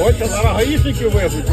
Ось зараз гаїшників везуть.